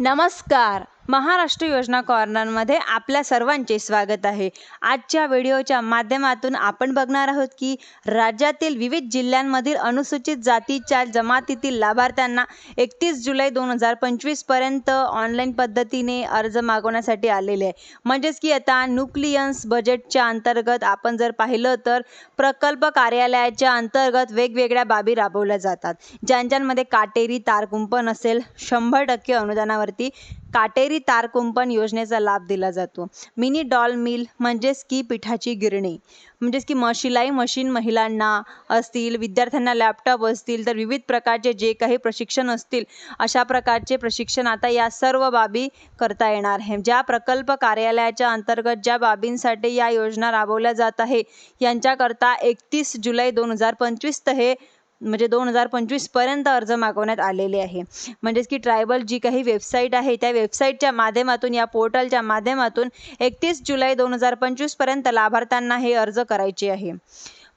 नमस्कार महाराष्ट्र योजना कॉर्नरमध्ये आपल्या सर्वांचे स्वागत आहे. आजच्या व्हिडिओच्या माध्यमातून आपण बघणार आहोत की राज्यातील विविध जिल्ह्यांमधील अनुसूचित जातीच्या जमातीतील लाभार्थ्यांना एकतीस जुलै दोन हजार पंचवीसपर्यंत ऑनलाईन पद्धतीने अर्ज मागवण्यासाठी आलेले आहे. म्हणजेच की आता न्यूक्लियन्स बजेटच्या अंतर्गत आपण जर पाहिलं तर प्रकल्प कार्यालयाच्या अंतर्गत वेगवेगळ्या बाबी राबवल्या जातात. ज्यांच्यामध्ये काटेरी तारकुंपण असेल शंभर टक्के अनुदानावरती काटेरी तारकुंपण योजनेचा लाभ दिला जातो. मिनी डॉल मिल म्हणजेच की पिठाची गिरणी. म्हणजेच की म शिलाई मशीन महिलांना असतील विद्यार्थ्यांना लॅपटॉप असतील तर विविध प्रकारचे जे काही प्रशिक्षण असतील अशा प्रकारचे प्रशिक्षण आता या सर्व बाबी करता येणार आहे. ज्या प्रकल्प कार्यालयाच्या अंतर्गत ज्या बाबींसाठी या योजना राबवल्या जात आहे यांच्याकरता एकतीस जुलै दोन हजार पंचवीस हे म्हणजे दोन हजार पंचवीसपर्यंत अर्ज मागवण्यात आलेले आहे. म्हणजेच की ट्रायबल जी काही वेबसाईट आहे त्या वेबसाईटच्या माध्यमातून या पोर्टलच्या माध्यमातून एकतीस जुलै दोन हजार पंचवीसपर्यंत लाभार्थ्यांना हे अर्ज करायचे आहे.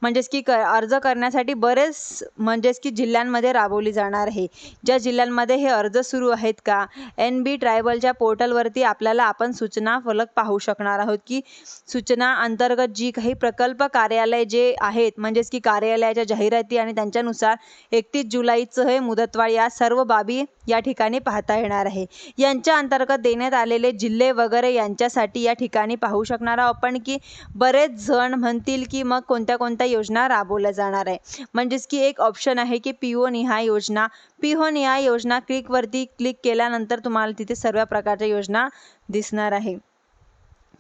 म्हणजेच की क अर्ज करण्यासाठी बरेच म्हणजेच की जिल्ह्यांमध्ये राबवली जाणार आहे. ज्या जिल्ह्यांमध्ये हे अर्ज सुरू आहेत का? एन बी ट्रायबलच्या पोर्टलवरती आपल्याला आपण सूचना फलक पाहू शकणार आहोत की सूचना अंतर्गत जी काही प्रकल्प कार्यालय जे आहेत म्हणजेच की कार्यालयाच्या जाहिराती आणि त्यांच्यानुसार एकतीस जुलैचं हे मुदतवाढ या सर्व बाबी या ठिकाणी पाहता येणार आहे. यांच्या अंतर्गत देण्यात आलेले जिल्हे वगैरे यांच्यासाठी या ठिकाणी पाहू शकणार आहोत आपण की बरेच जण म्हणतील की मग कोणत्या कोणत्या योजना राबवल्या जाणार आहे. म्हणजेच की एक ऑप्शन आहे की पी ओ निहाय योजना. पी ओ निहाय योजना क्लिकवरती क्लिक केल्यानंतर तुम्हाला तिथे सर्व प्रकारच्या योजना दिसणार आहे.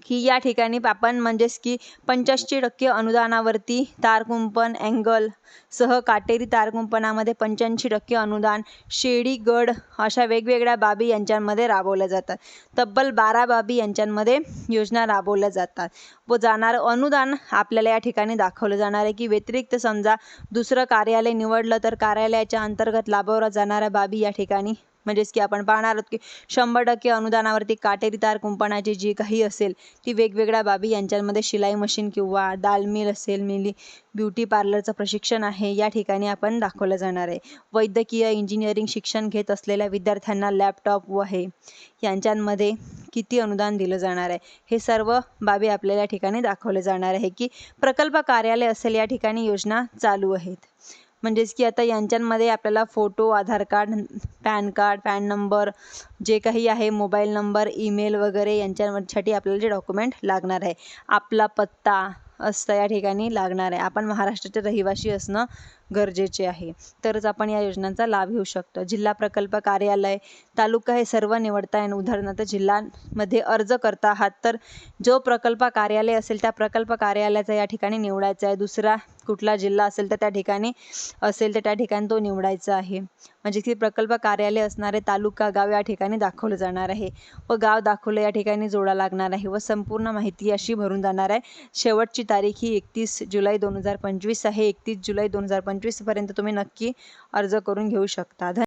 की या ठिकाणी आपण म्हणजेच की पंच्याऐंशी टक्के अनुदानावरती तारकुंपण अँगल सह काटेरी तारकुंपणामध्ये पंच्याऐंशी टक्के अनुदान शेडी गड अशा वेगवेगळ्या बाबी यांच्यामध्ये राबवल्या जातात. तब्बल बारा बाबी यांच्यामध्ये योजना राबवल्या जातात व जाणारं अनुदान आपल्याला या ठिकाणी दाखवलं जाणार आहे की व्यतिरिक्त समजा दुसरं कार्यालय निवडलं तर कार्यालयाच्या अंतर्गत लाभवल्या जाणाऱ्या बाबी या ठिकाणी म्हणजेच की आपण पाहणार आहोत की शंभर टक्के अनुदानावरती काटेरी तार कुंपणाची जी काही असेल ती वेगवेगळ्या बाबी यांच्यामध्ये शिलाई मशीन किंवा दाल मिल असेल मिली ब्युटी पार्लरचं प्रशिक्षण आहे या ठिकाणी आपण दाखवलं जाणार आहे. वैद्यकीय इंजिनिअरिंग शिक्षण घेत असलेल्या विद्यार्थ्यांना लॅपटॉप व हे यांच्यामध्ये किती अनुदान दिलं जाणार आहे? हे सर्व बाबी आपल्याला या ठिकाणी दाखवले जाणार आहे की प्रकल्प कार्यालय असेल या ठिकाणी योजना चालू आहेत. म्हणजेच की आता यांच्यामध्ये आपल्याला photo Aadhaar card PAN card PAN number जे काही आहे मोबाईल नंबर ईमेल वगैरे यांच्यासाठी आपल्याला जे डॉक्युमेंट लागणार आहे. आपला पत्ता असं या ठिकाणी लागणार आहे. आपण महाराष्ट्राचे रहिवासी असणं गरजेचे आहे. तरच आपण या योजनांचा लाभ घेऊ शकतो. जिल्हा प्रकल्प कार्यालय तालुका हे सर्व निवडता येणं उदाहरणार्थ जिल्ह्यांमध्ये अर्ज करता आहात तर जो प्रकल्प कार्यालय असेल त्या प्रकल्प कार्यालयाचा या ठिकाणी निवडायचा आहे. दुसरा कुठला जिल्हा असेल तर त्या ठिकाणी असेल तर त्या ठिकाणी तो निवडायचा आहे. म्हणजे की प्रकल्प कार्यालय असणारे तालुका गाव या ठिकाणी दाखवलं जाणार आहे व गाव दाखवलं या ठिकाणी जोडा लागणार आहे व संपूर्ण माहिती अशी भरून जाणार आहे. शेवटची तारीख ही एकतीस जुलै दोन हजार पंचवीस आहे. एकतीस जुलै दोन हजार पंचवीसपर्यंत तुम्ही नक्की अर्ज करून घेऊ शकता.